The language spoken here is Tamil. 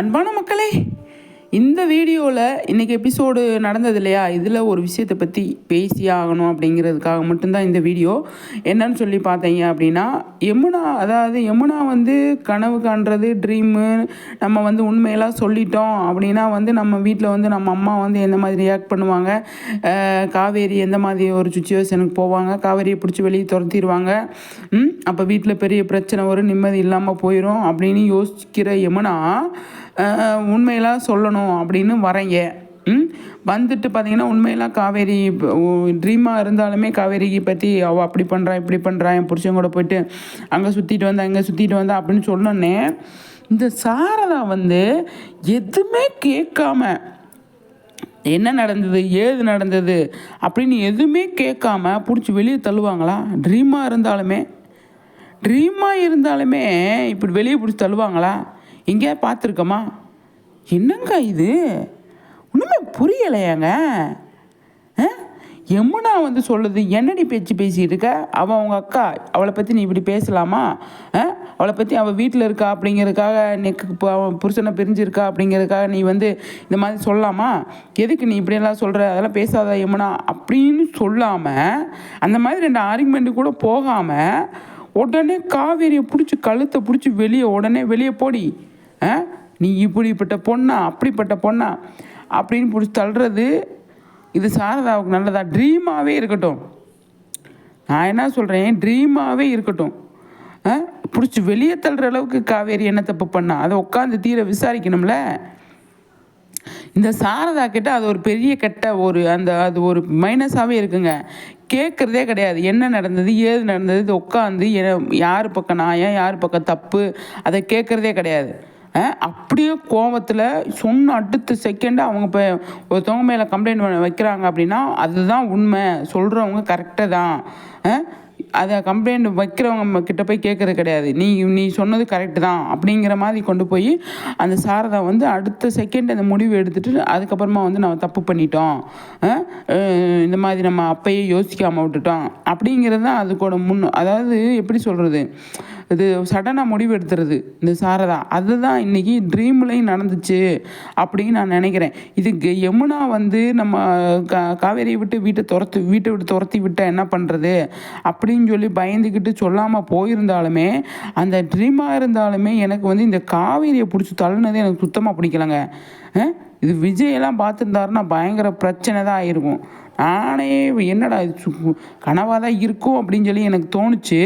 அன்பான மக்களே இந்த வீடியோவில் இன்றைக்கி எபிசோடு நடந்தது இல்லையா? இதில் ஒரு விஷயத்தை பற்றி பேசி ஆகணும் அப்படிங்கிறதுக்காக மட்டும்தான் இந்த வீடியோ. என்னன்னு சொல்லி பார்த்தீங்க அப்படின்னா யமுனா அதாவது யமுனா வந்து கனவு காண்றது ட்ரீமு நம்ம வந்து உண்மையெல்லாம் சொல்லிட்டோம் அப்படின்னா வந்து நம்ம வீட்டில் வந்து நம்ம அம்மா வந்து எந்த மாதிரி ரியாக்ட் பண்ணுவாங்க? காவேரி எந்த மாதிரி ஒரு சுச்சுவேஷனுக்கு போவாங்க? காவேரியை பிடிச்சி வெளியே துரத்திடுவாங்க. அப்போ வீட்டில் பெரிய பிரச்சனை வரும் நிம்மதி இல்லாமல் போயிடும் அப்படின்னு யோசிக்கிற யமுனா உண்மையெல்லாம் சொல்லணும் அப்படின்னு வரைங்க. ம்? வந்துட்டு பார்த்தீங்கன்னா உண்மையெல்லாம் காவேரி ட்ரீமாக இருந்தாலுமே காவேரிக்கு பற்றி அவள் அப்படி பண்ணுறான் இப்படி பண்ணுறான் என் புருஷன் கூட போயிட்டு அங்கே சுற்றிட்டு வந்தா அங்கே சுற்றிட்டு வந்தா அப்படின்னு சொன்னோன்னே இந்த சாரதா வந்து எதுவுமே கேட்காம என்ன நடந்தது? ஏது நடந்தது? அப்படின்னு எதுவுமே கேட்காம பிடிச்சி வெளியே தள்ளுவாங்களா? ட்ரீமாக இருந்தாலுமே ட்ரீமாக இருந்தாலுமே இப்படி வெளியே பிடிச்சி தள்ளுவாங்களா? எங்கேயா பார்த்துருக்கோமா? என்னங்க இது? ஒன்றுமே புரியலையாங்க. ஆ? யமுனா வந்து சொல்லுது என்னடி பேச்சு பேசிகிட்டு இருக்க? அவள் அவங்க அக்கா. அவளை பற்றி நீ இப்படி பேசலாமா? ஆ? அவளை பற்றி அவள் வீட்டில் இருக்கா அப்படிங்கிறதுக்காக நெக்கு இப்போ அவன் புருஷனை பிரிஞ்சிருக்கா அப்படிங்கிறதுக்காக நீ வந்து இந்த மாதிரி சொல்லலாமா? எதுக்கு நீ இப்படியெல்லாம் சொல்கிற அதெல்லாம் பேசாத யமுனா. அப்படின்னு சொல்லாமல் அந்த மாதிரி ரெண்டு ஆர்குமெண்ட்டு கூட போகாமல் உடனே காவேரியை பிடிச்சி கழுத்தை பிடிச்சி வெளியே உடனே வெளியே போடி. நீ இப்படிப்பட்ட பொண்ணா அப்படிப்பட்ட பொண்ணா அப்படின்னு பிடிச்சி தள்ளுறது இது சாரதாவுக்கு நல்லதா? ட்ரீமாகவே இருக்கட்டும். நான் என்ன சொல்கிறேன் ட்ரீமாகவே இருக்கட்டும். ஆ? பிடிச்சி வெளியே தள்ளுற அளவுக்கு காவேரி என்ன தப்பு பண்ணா? அதை உட்காந்து தீர விசாரிக்கணும்ல? இந்த சாரதா கிட்ட அது ஒரு பெரிய கெட்ட ஒரு அந்த அது ஒரு மைனஸாகவே இருக்குங்க. கேட்குறதே கிடையாது. என்ன நடந்தது ஏது நடந்தது இது உட்காந்து யார் பக்கம் நியாயம் யார் பக்கம் தப்பு அதை கேட்குறதே கிடையாது. அப்படியே கோவத்தில் சொன்ன அடுத்த செகண்டு அவங்க இப்போ ஒருத்தவங்க மேலே கம்ப்ளைண்ட் பண்ண வைக்கிறாங்க அப்படின்னா அதுதான் உண்மை. சொல்கிறவங்க கரெக்டாக தான். அதை கம்ப்ளைண்ட் வைக்கிறவங்க கிட்ட போய் கேட்குறது கிடையாது. நீ நீ சொன்னது கரெக்டு தான் அப்படிங்கிற மாதிரி கொண்டு போய் அந்த சாரதா வந்து அடுத்த செகண்ட் அந்த முடிவு எடுத்துட்டு அதுக்கப்புறமா வந்து நம்ம தப்பு பண்ணிட்டோம். இந்த மாதிரி நம்ம அப்பயே யோசிக்காமல் விட்டுட்டோம். அப்படிங்கிறது தான் அதுக்கூட முன் அதாவது எப்படி சொல்கிறது இது சடனாக முடிவு எடுத்துறது இந்த சாரதா. அதுதான் இன்னைக்கு ட்ரீம்லேயும் நடந்துச்சு அப்படின்னு நான் நினைக்கிறேன். இது யமுனா வந்து நம்ம கா காவேரியை விட்டு வீட்டை துரத்து வீட்டை விட்டு துரத்தி விட்டால் என்ன பண்ணுறது அப்படின்னு சொல்லி பயந்துக்கிட்டு சொல்லாமல் போயிருந்தாலுமே அந்த ட்ரீமாக இருந்தாலுமே எனக்கு வந்து இந்த காவேரியை பிடிச்சி தள்ளுனதே எனக்கு சுத்தமாக பிடிக்கலங்க. இது விஜயெல்லாம் பார்த்துருந்தாருன்னா பயங்கர பிரச்சனை தான் ஆயிருக்கும். நானே என்னடா இது கனவாக தான் இருக்கும் அப்படின்னு சொல்லி எனக்கு தோணுச்சு.